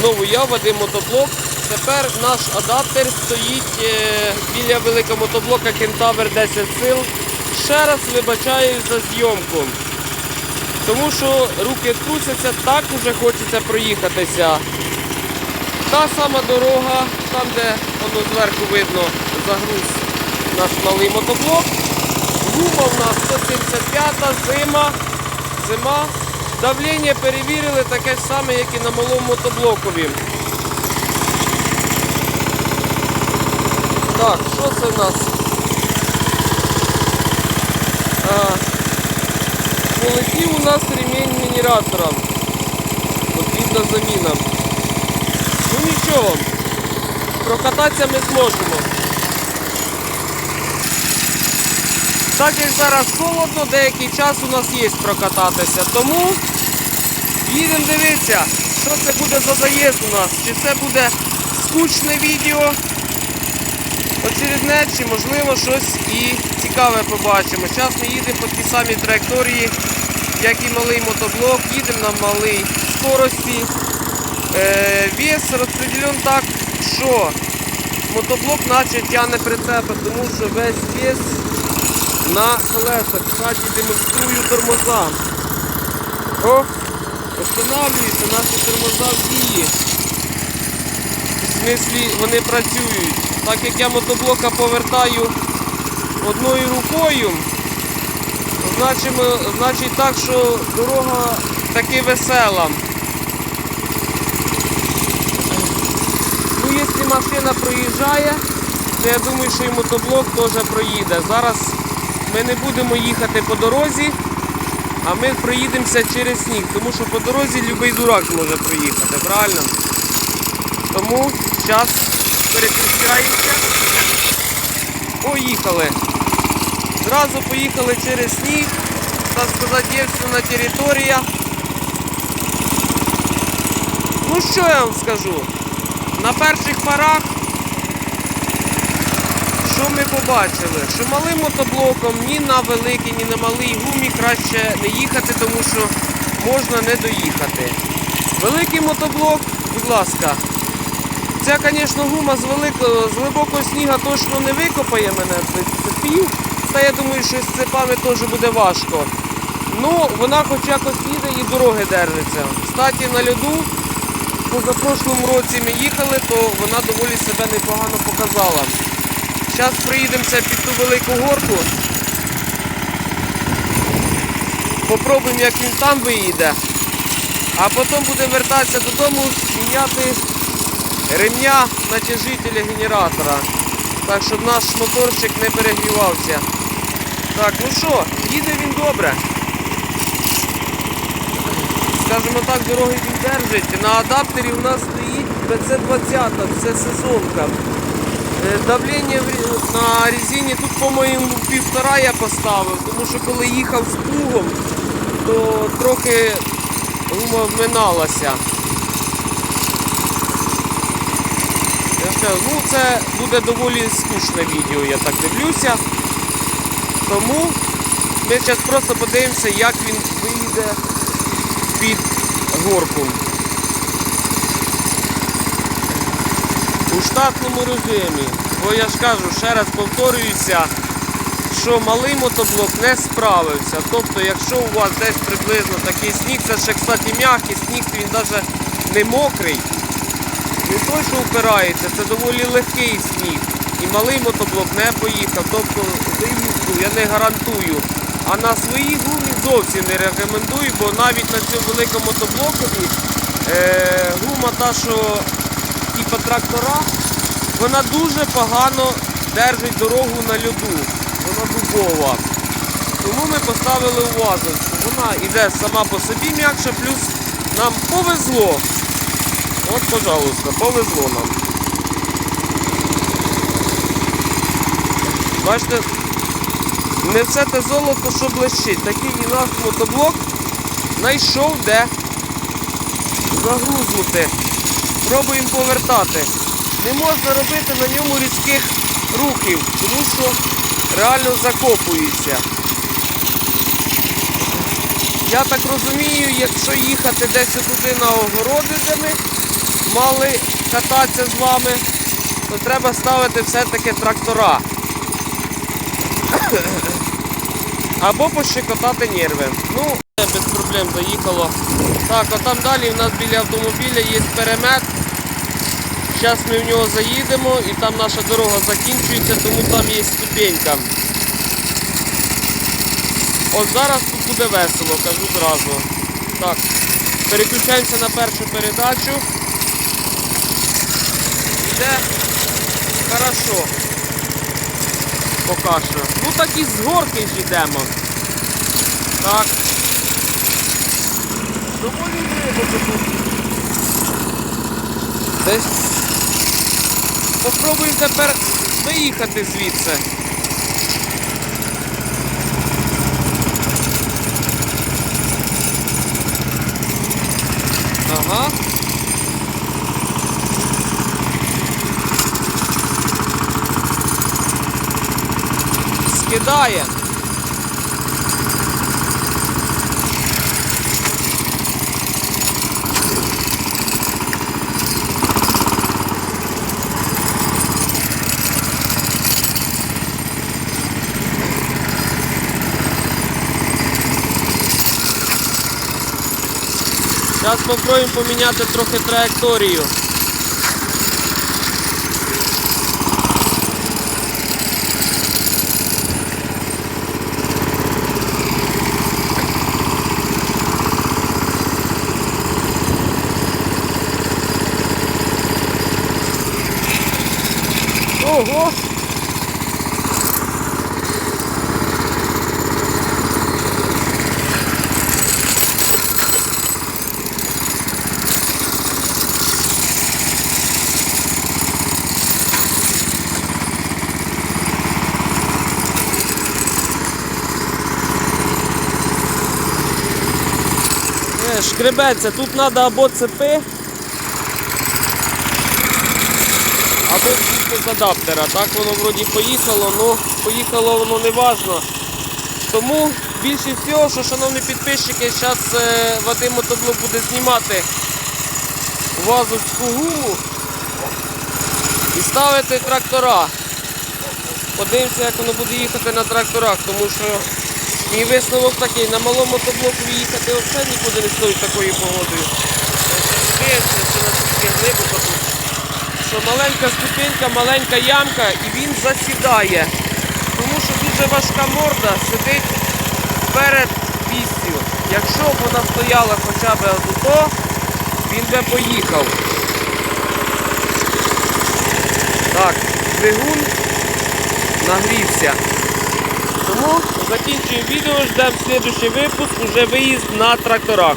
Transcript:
Знову я, Вадим Мотоблок. Тепер наш адаптер стоїть е, біля великого мотоблока Кентавр 10 сил. Ще раз вибачаюсь за зйомку. Тому що руки трусяться, так уже хочеться проїхатися. Та сама дорога, там де воно зверху видно загруз наш малий мотоблок. Гума в нас 175 зима. Зима. Давлення перевірили таке ж саме, як і на малому мотоблокові. Так, що це в нас? А, полетів у нас ремінь генератора. Потрібна заміна. Ну нічого, прокататися ми зможемо. Так як зараз холодно, деякий час у нас є прокататися. Тому їдемо дивитися, що це буде за заїзд у нас. Чи це буде скучне відео, очередне, чи можливо щось і цікаве побачимо. Зараз ми їдемо по тій самій траєкторії, як і малий мотоблок, їдемо на малій скорості. Е, вес розподілен так, що мотоблок наче тягне прицепи, тому що весь вес на колесах. Кстати, демонструю тормоза. О, встановлюються наші тормоза в дії. В смислі вони працюють. Так як я мотоблока повертаю одною рукою, значить, значить так, що дорога таки весела. Ну, якщо машина проїжджає, то я думаю, що і мотоблок теж проїде. Зараз ми не будемо їхати по дорозі, а ми проїдемося через сніг, тому що по дорозі будь-який дурак зможе проїхати, правильно? Тому зараз переключаємося. Поїхали. Зразу поїхали через сніг, так сказати, дівчина територія. Ну що я вам скажу? На перших ми побачили? Що малим мотоблоком ні на великий, ні на малий гумі краще не їхати, тому що можна не доїхати. Великий мотоблок, будь ласка. Ця, звісно, гума з великого, з глибокого сніга точно не викопає мене з цепів. Та я думаю, що з цепами теж буде важко. Ну, вона хоч якось їде і дороги держиться. Кстати, на льоду позапрошлому році ми їхали, то вона доволі себе непогано показала. Зараз приїдемося під ту велику горку. Попробуємо, як він там виїде. А потім будемо вертатися додому, міняти ремня натяжителя генератора. Так, щоб наш моторчик не перегрівався. Так, ну що, їде він добре. Скажімо так, дороги він держить. На адаптері у нас стоїть БЦ-20, це сезонка. Е, Давлення на резині тут, по-моєму, півтора я поставив, тому що коли їхав з плугом, то трохи гума вминалася. Ну це буде доволі скучне відео, я так дивлюся. Тому ми зараз просто подивимося, як він вийде під горку. У штатному режимі. Бо я ж кажу, ще раз повторююся, що малий мотоблок не справився. Тобто, якщо у вас десь приблизно такий сніг, це ще, кстати, м'який сніг, він навіть не мокрий, не той, що впирається, це доволі легкий сніг. І малий мотоблок не поїхав. Тобто виїзду я не гарантую. А на своїй гумі зовсім не рекомендую, бо навіть на цьому великому мотоблокові е, гума та, що типа трактора, вона дуже погано держить дорогу на льоду. Вона дубова. Тому ми поставили у вазочку. Вона йде сама по собі м'якша, плюс нам повезло. От, пожалуйста, повезло нам. Бачите, не все те золото, що блищить. Такий і наш мотоблок знайшов де загрузнути. Пробуємо повертати. Не можна робити на ньому різких рухів, тому що реально закопується. Я так розумію, якщо їхати десь туди на огороди, де ми мали кататися з вами, то треба ставити все-таки трактора. Або пощекотати нерви. Ну, без проблем заїхало. Так, а там далі в нас біля автомобіля є перемет. Зараз ми в нього заїдемо і там наша дорога закінчується, тому там є ступенька. От зараз тут буде весело, кажу зразу. Так, переключаємося на першу передачу. Іде хорошо. Поки що. Ну так і з горки ж йдемо. Так. Доволі тут. Десь. Попробуємо тепер виїхати звідси. Ага. Скидає. Зараз спробуємо поміняти трохи траєкторію. Ого! Е, тут треба або цепи, або з адаптера. Так воно вроді поїхало, але поїхало воно не важно. Тому більше всього, що, шановні підписчики, зараз Вадим Мотоблок буде знімати вазовську гуму і ставити трактора. Подивимося, як воно буде їхати на тракторах, тому що мій висновок такий, на малому мотоблоку їхати взагалі нікуди не стоїть такою погодою. Дивимося, що наскільки глибоко тут. Що маленька ступенька, маленька ямка і він засідає. Тому що дуже важка морда сидить перед вістю. Якщо б вона стояла хоча б отуто, він би поїхав. Так, двигун нагрівся. Тому закінчуємо відео, ждемо следующий випуск, уже виїзд на тракторах.